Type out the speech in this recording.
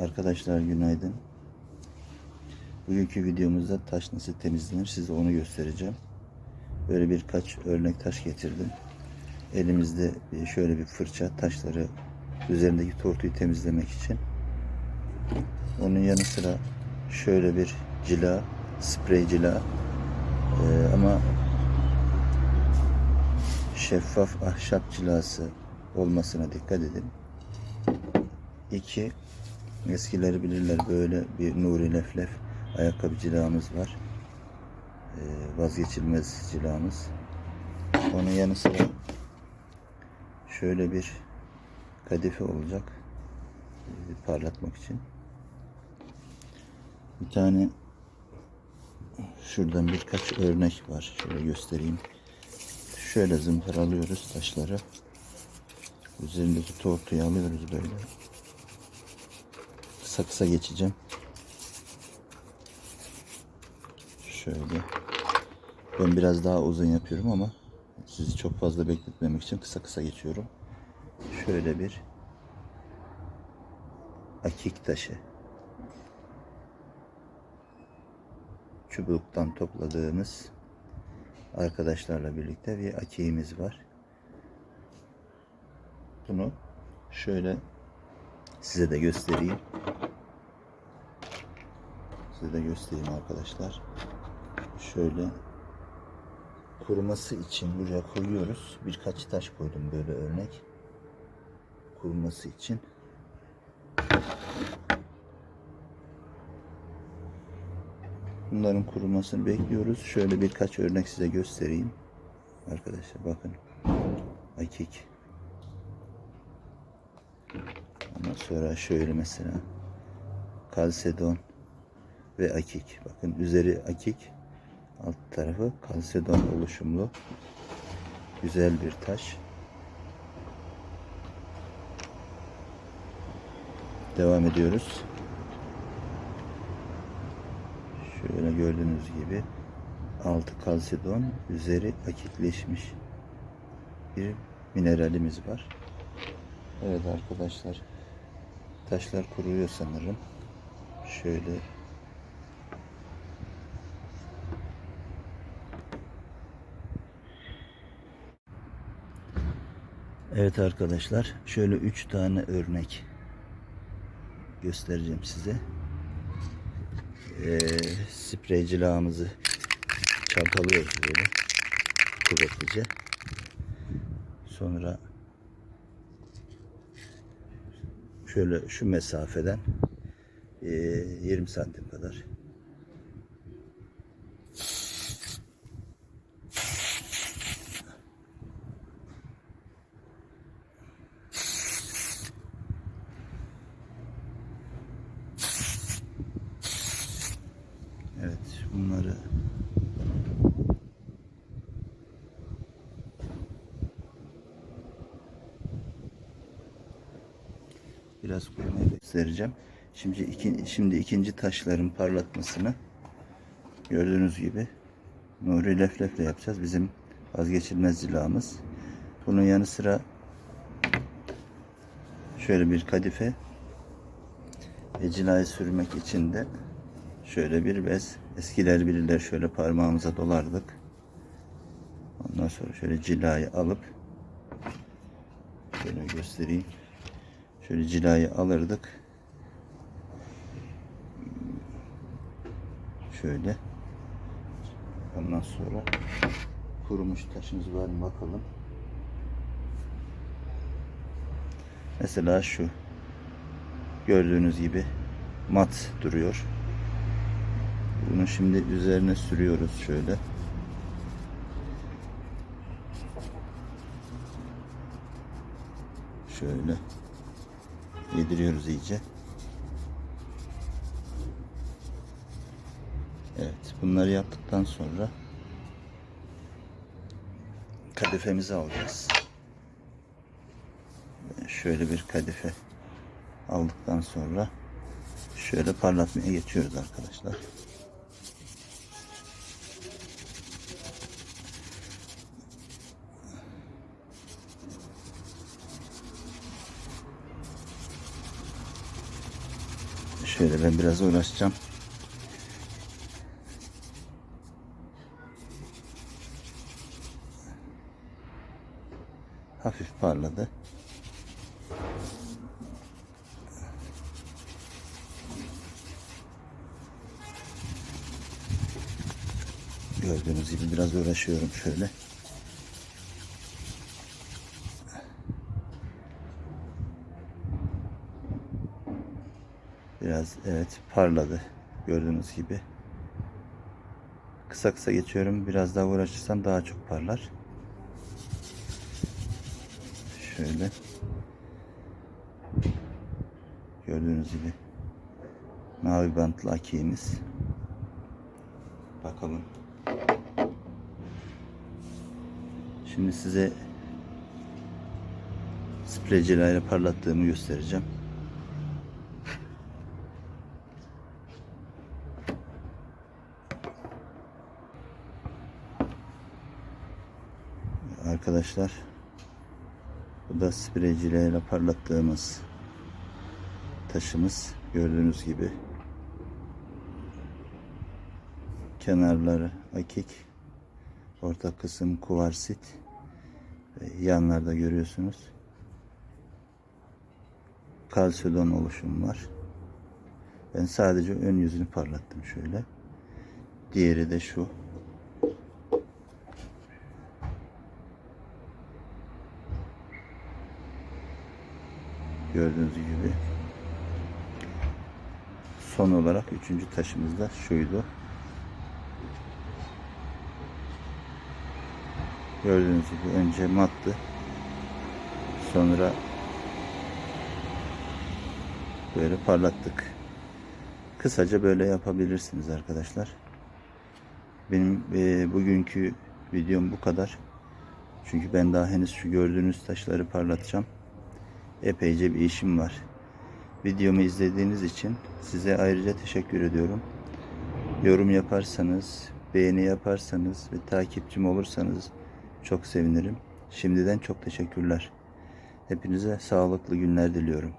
Arkadaşlar günaydın. Bugünkü videomuzda taş nasıl temizlenir size onu göstereceğim. Böyle birkaç örnek taş getirdim. Elimizde şöyle bir fırça taşları üzerindeki tortuyu temizlemek için. Onun yanı sıra şöyle bir cila, sprey cila Ee, ama şeffaf ahşap cilası olmasına dikkat edin. İki, eskileri bilirler böyle bir Nuri Leflef ayakkabı cilamız var. Ee, vazgeçilmez cilamız. Onun yanı sıra şöyle bir kadife olacak. Ee, parlatmak için. Bir tane şuradan birkaç örnek var. Şöyle göstereyim. Şöyle zımparalıyoruz taşları. Üzerindeki tortuyu alıyoruz böyle. Kısa kısa geçeceğim. Şöyle. Ben biraz daha uzun yapıyorum ama sizi çok fazla bekletmemek için kısa kısa geçiyorum. Şöyle bir akik taşı. Çubuktan topladığımız arkadaşlarla birlikte bir akiğimiz var. Bunu şöyle size de göstereyim. Size de göstereyim arkadaşlar. Şöyle kuruması için buraya koyuyoruz. Birkaç taş koydum böyle örnek. Kuruması için. Bunların kurumasını bekliyoruz. Şöyle birkaç örnek size göstereyim. Arkadaşlar bakın. Akik. Ondan sonra şöyle mesela kalsedon ve akik. Bakın üzeri akik, alt tarafı kalsedon oluşumlu. Güzel bir taş. Devam ediyoruz. Şöyle gördüğünüz gibi altı kalsedon, üzeri akikleşmiş bir mineralimiz var. Evet arkadaşlar. Taşlar kuruyor sanırım. Şöyle Evet arkadaşlar. Şöyle üç tane örnek göstereceğim size. Ee, sprey cilağımızı çalkalıyoruz böyle kuvvetlice. Sonra şöyle şu mesafeden e, 20 santim kadar Evet bunları biraz koymaya göstereceğim. Şimdi iki, şimdi ikinci taşların parlatmasını gördüğünüz gibi Nuri Leflef'le yapacağız. Bizim vazgeçilmez cilamız. Bunun yanı sıra şöyle bir kadife ve cilayı sürmek için de şöyle bir bez. Eskiler bilirler şöyle parmağımıza dolardık. Ondan sonra şöyle cilayı alıp şöyle göstereyim. Şöyle cilayı alırdık. Şöyle. Ondan sonra kurumuş taşımız var mı bakalım. Mesela şu. Gördüğünüz gibi mat duruyor. Bunu şimdi üzerine sürüyoruz şöyle. Şöyle yediriyoruz iyice. Evet, bunları yaptıktan sonra kadifemizi alacağız. Şöyle bir kadife aldıktan sonra şöyle parlatmaya geçiyoruz arkadaşlar. Şöyle ben biraz uğraşacağım. Hafif parladı. Gördüğünüz gibi biraz uğraşıyorum şöyle. Biraz evet parladı. Gördüğünüz gibi. Kısa kısa geçiyorum. Biraz daha uğraşırsam daha çok parlar. Şöyle. Gördüğünüz gibi. Mavi bantlı akiğimiz. Bakalım. Şimdi size sprey ile parlattığımı göstereceğim. Arkadaşlar. Bu da sprey ile parlattığımız taşımız. Gördüğünüz gibi kenarları akik orta kısım kuvarsit yanlarda görüyorsunuz kalsiyodon oluşum var. Ben sadece ön yüzünü parlattım şöyle. Diğeri de şu gördüğünüz gibi son olarak üçüncü taşımız da şuydu Gördüğünüz gibi önce mattı. Sonra böyle parlattık. Kısaca böyle yapabilirsiniz arkadaşlar. Benim e, bugünkü videom bu kadar. Çünkü ben daha henüz şu gördüğünüz taşları parlatacağım. Epeyce bir işim var. Videomu izlediğiniz için size ayrıca teşekkür ediyorum. Yorum yaparsanız, beğeni yaparsanız ve takipçim olursanız çok sevinirim. Şimdiden çok teşekkürler. Hepinize sağlıklı günler diliyorum.